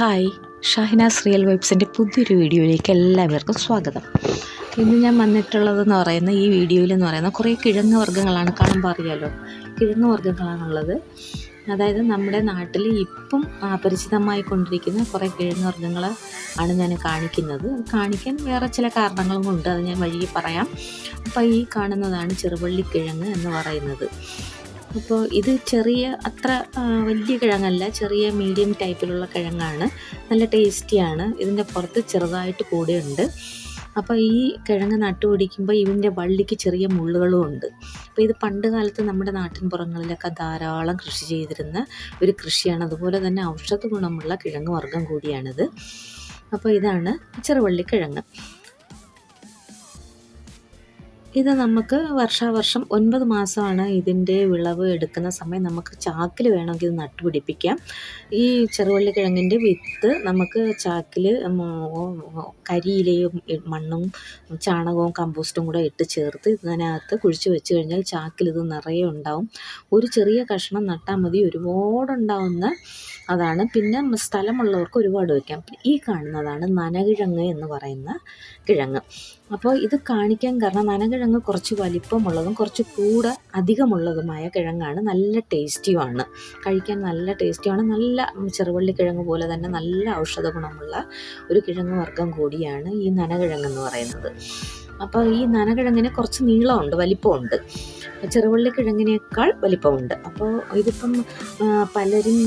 Hi ഷാഹിനാസ് real വൈബ്സിന്റെ പുതിയൊരു വീഡിയോയിലേക്ക് എല്ലാവർക്കും സ്വാഗതം. ഇന്ന് ഞാൻ വന്നിട്ടുള്ളതെന്ന് പറയുന്ന ഈ വീഡിയോയിൽ എന്ന് പറയുന്ന കുറേ കിഴങ്ങ് വർഗങ്ങളാണ് കാണുമ്പോൾ അറിയാലോ കിഴങ്ങ് വർഗങ്ങളാണുള്ളത്. അതായത് നമ്മുടെ നാട്ടിൽ ഇപ്പം അപരിചിതമായി കൊണ്ടിരിക്കുന്ന കുറേ കിഴങ്ങ് വർഗങ്ങൾ ആണ് ഞാൻ കാണിക്കുന്നത്. കാണിക്കാൻ വേറെ ചില കാരണങ്ങളും കൊണ്ട് അത് ഞാൻ വഴി പറയാം. അപ്പോൾ ഈ കാണുന്നതാണ് ചെറുവള്ളിക്കിഴങ്ങ് എന്ന് പറയുന്നത്. അപ്പോൾ ഇത് ചെറിയ അത്ര വലിയ കിഴങ്ങല്ല ചെറിയ മീഡിയം ടൈപ്പിലുള്ള കിഴങ്ങാണ്. നല്ല ടേസ്റ്റിയാണ് ഇതിന്റെ പുറത്ത് ചെറുതായിട്ട് കൂടെയുണ്ട്. അപ്പോൾ ഈ കിഴങ്ങ് നട്ടുപിടിക്കുമ്പോൾ ഇതിന്റെ വള്ളിക്ക് ചെറിയ മുള്ളുകളും ഉണ്ട്. അപ്പോൾ ഇത് പണ്ട് കാലത്ത് നമ്മുടെ നാട്ടിൻ പുറങ്ങളിലൊക്കെ ധാരാളം കൃഷി ചെയ്തിരുന്ന ഒരു കൃഷിയാണ്. അതുപോലെ തന്നെ ഔഷധ ഗുണമുള്ള കിഴങ്ങ് വർഗം കൂടിയാണിത്. അപ്പോൾ ഇതാണ് ചെറുവള്ളിക്കിഴങ്ങ് ഇത് നമുക്ക് വർഷാവർഷം ഒൻപത് മാസമാണ് ഇതിന്റെ വിളവ് എടുക്കുന്ന സമയം. നമുക്ക് ചാക്കിൽ വേണമെങ്കിൽ ഇത് നട്ടുപിടിപ്പിക്കാം ഈ ചെറുവള്ളിക്കിഴങ്ങിന്റെ വിത്ത് നമുക്ക് ചാക്കിൽ കരിയിലയും മണ്ണും ചാണകവും കമ്പോസ്റ്റും കൂടെ ഇട്ട് ചേർത്ത് ഇതിനകത്ത് കുഴിച്ച് വെച്ച് കഴിഞ്ഞാൽ ചാക്കിൽ ഇത് നിറയെ ഉണ്ടാവും. ഒരു ചെറിയ കഷ്ണം നട്ടാൽ മതി. ഒരുപാടുണ്ടാവുന്ന അതാണ്. പിന്നെ സ്ഥലമുള്ളവർക്ക് ഒരുപാട് വയ്ക്കാം. ഈ കാണുന്നതാണ് നനകിഴങ്ങ് എന്ന് പറയുന്ന കിഴങ്ങ്. അപ്പോൾ ഇത് കാണിക്കാൻ കാരണം നനകിഴങ്ങ് കുറച്ച് വലിപ്പമുള്ളതും കുറച്ച് കൂടെ അധികമുള്ളതുമായ കിഴങ്ങാണ്. നല്ല ടേസ്റ്റിയുമാണ്. കഴിക്കാൻ നല്ല ടേസ്റ്റിയാണ് നല്ല ചെറുവള്ളി കിഴങ്ങ് പോലെ തന്നെ നല്ല ഔഷധ ഗുണമുള്ള ഒരു കിഴങ്ങ് വർഗം കൂടിയാണ് ഈ നനകിഴങ്ങ് എന്ന് പറയുന്നത്. അപ്പോൾ ഈ നനകിഴങ്ങിന് കുറച്ച് നീളമുണ്ട് വലിപ്പമുണ്ട്. ചെറുവള്ളി കിഴങ്ങിനേക്കാൾ വലിപ്പമുണ്ട്. അപ്പോൾ ഇതിപ്പം പലരും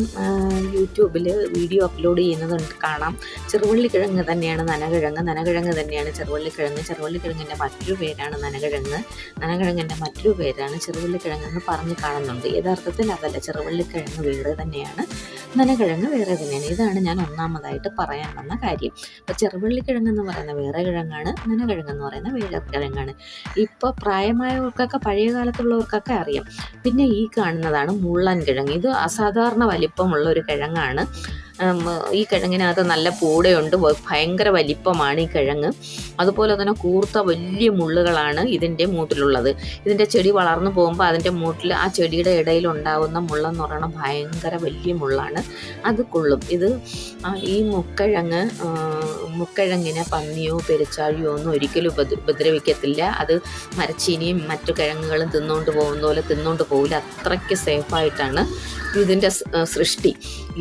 യൂട്യൂബിൽ വീഡിയോ അപ്ലോഡ് ചെയ്യുന്നത് കാണാം. ചെറുവള്ളി കിഴങ്ങ് തന്നെയാണ് നനകിഴങ്ങ്. നനകിഴങ്ങ് തന്നെയാണ് ചെറുവള്ളി കിഴങ്ങ് ചെറുവള്ളി കിഴങ്ങിന്റെ മറ്റൊരു പേരാണ് നനകിഴങ്ങ്. നനകിഴങ്ങിന്റെ മറ്റൊരു പേരാണ് ചെറുവള്ളി കിഴങ്ങെന്ന് പറഞ്ഞ് കാണുന്നുണ്ട്. യഥാർത്ഥത്തിൽ അതല്ല ചെറുവള്ളി കിഴങ്ങ് വേറെ തന്നെയാണ്. നനകിഴങ്ങ് വേറെ തന്നെയാണ്. ഇതാണ് ഞാൻ ഒന്നാമതായിട്ട് പറയാൻ വന്ന കാര്യം. അപ്പോൾ ചെറുവള്ളിക്കിഴങ്ങ് എന്ന് പറയുന്ന വേറെ കിഴങ്ങാണ് നനകിഴങ്ങെന്ന് പറയുന്ന വേറെ കിഴങ്ങാണ്. ഇപ്പോൾ പ്രായമായവർക്കൊക്കെ പഴയ കാലത്തുള്ളവർക്കൊക്കെ അറിയാം. പിന്നെ ഈ കാണുന്നതാണ് മുള്ളൻ കിഴങ്ങ് ഇത് അസാധാരണ വലിപ്പമുള്ള ഒരു കിഴങ്ങാണ്. ഈ കിഴങ്ങിനകത്ത് നല്ല പൂടയുണ്ട്. ഭയങ്കര വലിപ്പമാണ് ഈ കിഴങ്ങ്. അതുപോലെ തന്നെ കൂർത്ത വലിയ മുള്ളുകളാണ് ഇതിന്റെ മൂട്ടിലുള്ളത്. ഇതിന്റെ ചെടി വളർന്നു പോകുമ്പോൾ അതിന്റെ മൂട്ടിൽ ആ ചെടിയുടെ ഇടയിൽ ഉണ്ടാകുന്ന മുള്ളെന്ന് പറയുന്നത് ഭയങ്കര വലിയ മുള്ളാണ്. അത് കൊള്ളും. ഇത് ഈ മുക്കിഴങ്ങ് മുക്കിഴങ്ങിനെ പന്നിയോ പെരിച്ചാഴിയോ ഒന്നും ഒരിക്കലും ഉപദ്ര ഉപദ്രവിക്കത്തില്ല. അത് മരച്ചീനിയും മറ്റു കിഴങ്ങുകളും തിന്നുകൊണ്ട് പോകുന്ന പോലെ തിന്നുകൊണ്ട് പോകില്ല അത്രയ്ക്ക് സേഫായിട്ടാണ് ഇതിന്റെ സൃഷ്ടി.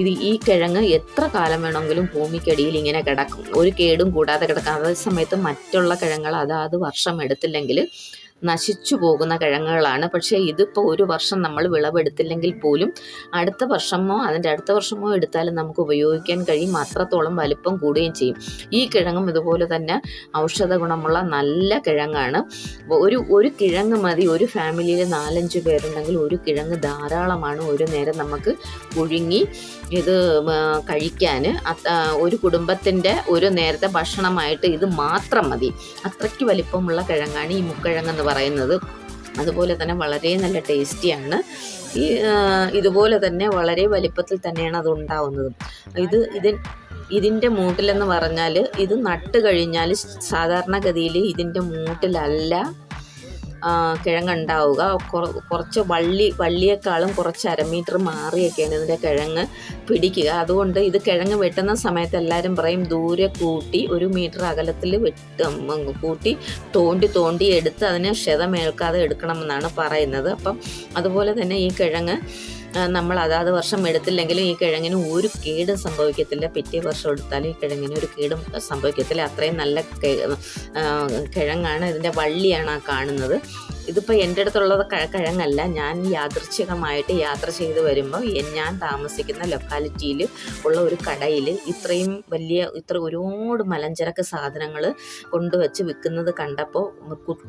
ഇത് ഈ കിഴങ്ങ് എത്ര കാലം വേണമെങ്കിലും ഭൂമിക്കടിയിൽ ഇങ്ങനെ കിടക്കും. ഒരു കേടും കൂടാതെ കിടക്കാം അതേ സമയത്ത് മറ്റുള്ള കിഴങ്ങൾ അതാത് വർഷം എടുത്തില്ലെങ്കിൽ നശിച്ചു പോകുന്ന കിഴങ്ങുകളാണ്. പക്ഷേ ഇതിപ്പോൾ ഒരു വർഷം നമ്മൾ വിളവെടുത്തില്ലെങ്കിൽ പോലും അടുത്ത വർഷമോ അതിന്റെ അടുത്ത വർഷമോ എടുത്താലും നമുക്ക് ഉപയോഗിക്കാൻ കഴിയും. അത്രത്തോളം വലിപ്പം കൂടുകയും ചെയ്യും. ഈ കിഴങ്ങും ഇതുപോലെ തന്നെ ഔഷധ ഗുണമുള്ള നല്ല കിഴങ്ങാണ്. ഒരു ഒരു കിഴങ്ങ് മതി. ഒരു ഫാമിലിയിൽ നാലഞ്ച് പേരുണ്ടെങ്കിൽ ഒരു കിഴങ്ങ് ധാരാളമാണ്. ഒരു നേരം നമുക്ക് പുഴുങ്ങി ഇത് കഴിക്കാൻ. ഒരു കുടുംബത്തിന്റെ ഒരു നേരത്തെ ഭക്ഷണമായിട്ട് ഇത് മാത്രം മതി. അത്രയ്ക്ക് വലിപ്പമുള്ള കിഴങ്ങാണ് ഈ മുക്കിഴങ്ങെന്ന് പറയുന്നത്. അതുപോലെ തന്നെ വളരെ നല്ല ടേസ്റ്റിയാണ് ഈ ഇതുപോലെ തന്നെ വളരെ വലിപ്പത്തിൽ തന്നെയാണ് അത് ഉണ്ടാവുന്നത്. ഇത് ഇതിൻ ഇതിന്റെ മൂട്ടിലെന്ന് പറഞ്ഞാൽ ഇത് നട്ട് കഴിഞ്ഞാൽ സാധാരണഗതിയിൽ ഇതിന്റെ മൂട്ടിലല്ല കിഴങ്ങുണ്ടാവുക. കുറച്ച് വള്ളി വള്ളിയേക്കാളും കുറച്ച് അര മീറ്റർ മാറിയൊക്കെയാണ് ഇതിന്റെ കിഴങ്ങ് പിടിക്കുക. അതുകൊണ്ട് ഇത് കിഴങ്ങ് വെട്ടുന്ന സമയത്ത് എല്ലാവരും പറയും ദൂരെ കൂട്ടി ഒരു മീറ്റർ അകലത്തിൽ വെട്ട്. കൂട്ടി തോണ്ടി തോണ്ടി എടുത്ത് അതിനെ ക്ഷതമേൽക്കാതെ എടുക്കണമെന്നാണ് പറയുന്നത്. അപ്പം അതുപോലെ തന്നെ ഈ കിഴങ്ങ് നമ്മൾ അതാത് വർഷം എടുത്തില്ലെങ്കിലും ഈ കിഴങ്ങിന് ഒരു കേടും സംഭവിക്കത്തില്ല. പിറ്റേ വർഷം എടുത്താലും ഈ കിഴങ്ങിന് ഒരു കേടും സംഭവിക്കത്തില്ല. അത്രയും നല്ല കിഴങ്ങാണ് ഇതിന്റെ വള്ളിയാണ് ആ കാണുന്നത്. ഇതിപ്പോൾ എന്റെ അടുത്തുള്ളത് കിഴങ്ങല്ല. ഞാൻ യാദൃച്ഛികമായിട്ട് യാത്ര ചെയ്ത് വരുമ്പോൾ ഞാൻ താമസിക്കുന്ന ലൊക്കാലിറ്റിയിൽ ഉള്ള ഒരു കടയിൽ ഇത്രയും വലിയ ഇത്ര ഒരുപാട് മലഞ്ചരക്ക് സാധനങ്ങൾ കൊണ്ടുവച്ച് വിൽക്കുന്നത് കണ്ടപ്പോൾ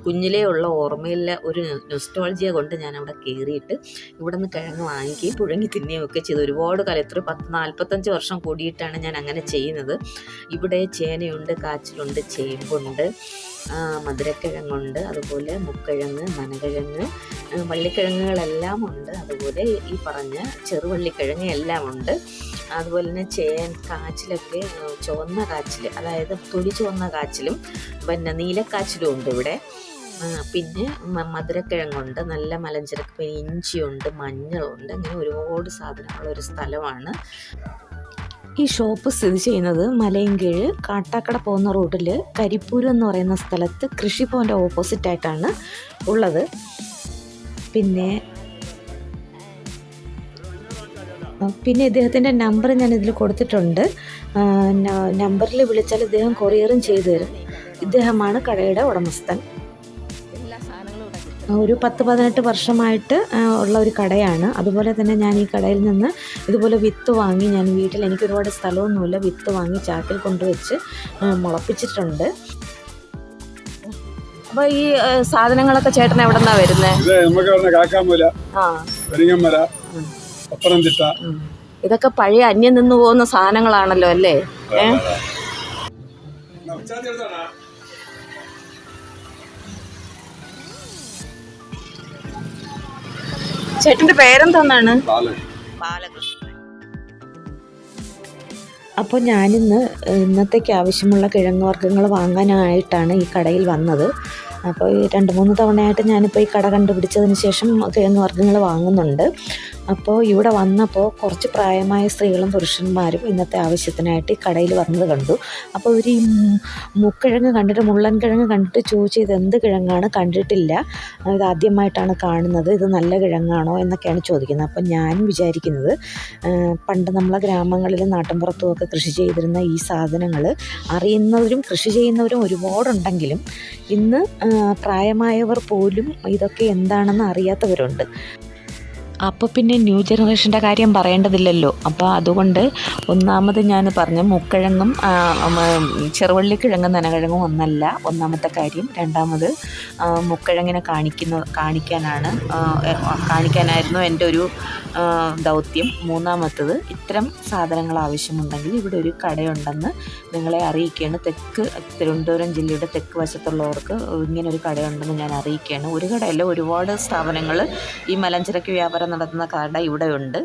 കുഞ്ഞിലേ ഉള്ള ഓർമ്മയിലെ ഒരു നൊസ്റ്റോളജിയ കൊണ്ട് ഞാൻ അവിടെ കയറിയിട്ട് ഇവിടെ നിന്ന് കിഴങ്ങ് വാങ്ങിക്കുകയും പുഴുങ്ങി തിന്നുകയും ഒക്കെ ചെയ്തു. ഒരുപാട് കാലം എത്ര പത്ത് നാൽപ്പത്തഞ്ച് വർഷം കൂടിയിട്ടാണ് ഞാൻ അങ്ങനെ ചെയ്യുന്നത്. ഇവിടെ ചേനയുണ്ട് കാച്ചിലുണ്ട് ചേമ്പുണ്ട് മധുരക്കിഴങ്ങുണ്ട് അതുപോലെ മുക്കിഴങ്ങ് മനകിഴങ്ങ് വള്ളിക്കിഴങ്ങുകളെല്ലാം ഉണ്ട്. അതുപോലെ ഈ പറഞ്ഞ ചെറുവള്ളിക്കിഴങ്ങ് എല്ലാം ഉണ്ട്. അതുപോലെ തന്നെ ചേൻ കാച്ചിലൊക്കെ ചുവന്ന കാച്ചിൽ അതായത് തൊലി ചുവന്ന കാച്ചിലും പിന്നെ നീലക്കാച്ചിലും ഉണ്ട് ഇവിടെ. പിന്നെ മധുരക്കിഴങ്ങുണ്ട് നല്ല മലഞ്ചരക്ക് ഇഞ്ചിയുണ്ട് മഞ്ഞളുണ്ട് അങ്ങനെ ഒരുപാട് സാധനങ്ങളുള്ള ഒരു സ്ഥലമാണ്. ഈ ഷോപ്പ് സ്ഥിതി ചെയ്യുന്നത് മലയൻകീഴ് കാട്ടാക്കട പോകുന്ന റോഡിൽ കരിപ്പൂര് എന്ന് പറയുന്ന സ്ഥലത്ത് ഓപ്പോസിറ്റ് ആയിട്ടാണ് ഉള്ളത്. പിന്നെ പിന്നെ ഇദ്ദേഹത്തിന്റെ നമ്പർ ഞാൻ ഇതിൽ കൊടുത്തിട്ടുണ്ട്. നമ്പറിൽ വിളിച്ചാൽ ഇദ്ദേഹം കൊറിയറും ചെയ്തു തരും. ഇദ്ദേഹമാണ് കടയുടെ ഉടമസ്ഥൻ. ഒരു പത്ത് പതിനെട്ട് വർഷമായിട്ട് ഉള്ള ഒരു കടയാണ്. അതുപോലെ തന്നെ ഞാൻ ഈ കടയിൽ നിന്ന് ഇതുപോലെ വിത്ത് വാങ്ങി ഞാൻ വീട്ടിൽ എനിക്ക് ഒരുപാട് സ്ഥലമൊന്നുമില്ല. വിത്ത് വാങ്ങി ചാക്കിൽ കൊണ്ടുവച്ച് മുളപ്പിച്ചിട്ടുണ്ട്. അപ്പൊ ഈ സാധനങ്ങളൊക്കെ ചേട്ടൻ എവിടെ നിന്നാ വരുന്നത് ഇത് നമുക്ക് കാക്കാമൂല പത്തനംതിട്ട. ഇതൊക്കെ പഴയ അന്യം നിന്ന് പോകുന്ന സാധനങ്ങളാണല്ലോ അല്ലേ? ഏ? ചേട്ടന്റെ പേരെന്താണ് ബാലകൃഷ്ണൻ. അപ്പോൾ ഞാനിന്ന് ഇന്നത്തേക്ക് ആവശ്യമുള്ള കിഴങ്ങ് വർഗങ്ങൾ വാങ്ങാനായിട്ടാണ് ഈ കടയിൽ വന്നത്. അപ്പോൾ ഈ രണ്ട് മൂന്ന് തവണയായിട്ട് ഞാനിപ്പോൾ ഈ കട കണ്ടുപിടിച്ചതിന് ശേഷം കിഴങ്ങ് വർഗങ്ങൾ വാങ്ങുന്നുണ്ട്. അപ്പോൾ ഇവിടെ വന്നപ്പോൾ കുറച്ച് പ്രായമായ സ്ത്രീകളും പുരുഷന്മാരും ഇന്നത്തെ ആവശ്യത്തിനായിട്ട് ഈ കടയിൽ വന്നത് കണ്ടു. അപ്പോൾ ഇവർ ഈ മുക്കിഴങ്ങ് കണ്ടിട്ട് മുള്ളൻ കിഴങ്ങ് കണ്ടിട്ട് ചോദിച്ചു ഇത് എന്ത് കിഴങ്ങാണ് കണ്ടിട്ടില്ല. ഇത് ആദ്യമായിട്ടാണ് കാണുന്നത്. ഇത് നല്ല കിഴങ്ങാണോ എന്നൊക്കെയാണ് ചോദിക്കുന്നത്. അപ്പം ഞാൻ വിചാരിക്കുന്നത് പണ്ട് നമ്മളെ ഗ്രാമങ്ങളിലും നാട്ടിൻപുറത്തും ഒക്കെ കൃഷി ചെയ്തിരുന്ന ഈ സാധനങ്ങൾ അറിയുന്നവരും കൃഷി ചെയ്യുന്നവരും ഒരുപാടുണ്ടെങ്കിലും ഇന്ന് പ്രായമായവർ പോലും ഇതൊക്കെ എന്താണെന്ന് അറിയാത്തവരുണ്ട്. അപ്പോൾ പിന്നെ ന്യൂ ജനറേഷന്റെ കാര്യം പറയേണ്ടതില്ലല്ലോ. അപ്പോൾ അതുകൊണ്ട് ഒന്നാമത് ഞാൻ പറഞ്ഞ മുക്കിഴങ്ങും ചെറുവള്ളിക്കിഴങ്ങും നനകിഴങ്ങും ഒന്നല്ല. ഒന്നാമത്തെ കാര്യം. രണ്ടാമത് മുക്കിഴങ്ങിനെ കാണിക്കുന്ന കാണിക്കാനാണ് കാണിക്കാനായിരുന്നു എന്റെ ഒരു ദൗത്യം. മൂന്നാമത്തത് ഇത്തരം സാധനങ്ങൾ ആവശ്യമുണ്ടെങ്കിൽ ഇവിടെ ഒരു കടയുണ്ടെന്ന് നിങ്ങളെ അറിയിക്കുകയാണ്. തെക്ക് തിരുവനന്തപുരം ജില്ലയുടെ തെക്ക് വശത്തുള്ളവർക്ക് ഇങ്ങനെ ഒരു കടയുണ്ടെന്ന് ഞാൻ അറിയിക്കുകയാണ്. ഒരു കടയല്ല ഒരുപാട് സ്ഥാപനങ്ങൾ ഈ മലഞ്ചരക്ക് വ്യാപാരം നടത്തുന്ന കട ഇവിടെയുണ്ട്.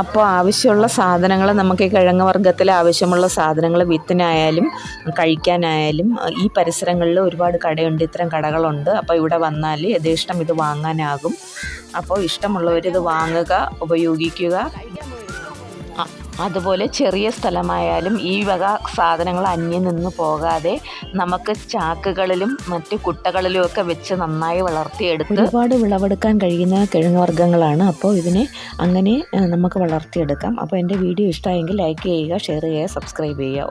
അപ്പോൾ ആവശ്യമുള്ള സാധനങ്ങൾ നമുക്ക് കിഴങ്ങ് വർഗത്തിൽ ആവശ്യമുള്ള സാധനങ്ങൾ വിത്തിനായാലും കഴിക്കാനായാലും ഈ പരിസരങ്ങളിൽ ഒരുപാട് കടയുണ്ട് ഇത്തരം കടകളുണ്ട്. അപ്പോൾ ഇവിടെ വന്നാൽ യഥേഷ്ടം ഇത് വാങ്ങാനാകും. അപ്പോൾ ഇഷ്ടമുള്ളവർ ഇത് വാങ്ങുക ഉപയോഗിക്കുക. അതുപോലെ ചെറിയ സ്ഥലമായാലും ഈ വക സാധനങ്ങൾ അന്യം നിന്ന് പോകാതെ നമുക്ക് ചാക്കുകളിലും മറ്റ് കുട്ടകളിലും ഒക്കെ വെച്ച് നന്നായി വളർത്തിയെടുത്ത് ഒരുപാട് വിളവെടുക്കാൻ കഴിയുന്ന കിഴങ്ങ് വർഗങ്ങളാണ് അപ്പോൾ ഇതിനെ അങ്ങനെ നമുക്ക് വളർത്തിയെടുക്കാം. അപ്പോൾ എന്റെ വീഡിയോ ഇഷ്ടമായെങ്കിൽ ലൈക്ക് ചെയ്യുക ഷെയർ ചെയ്യുക സബ്സ്ക്രൈബ് ചെയ്യുക.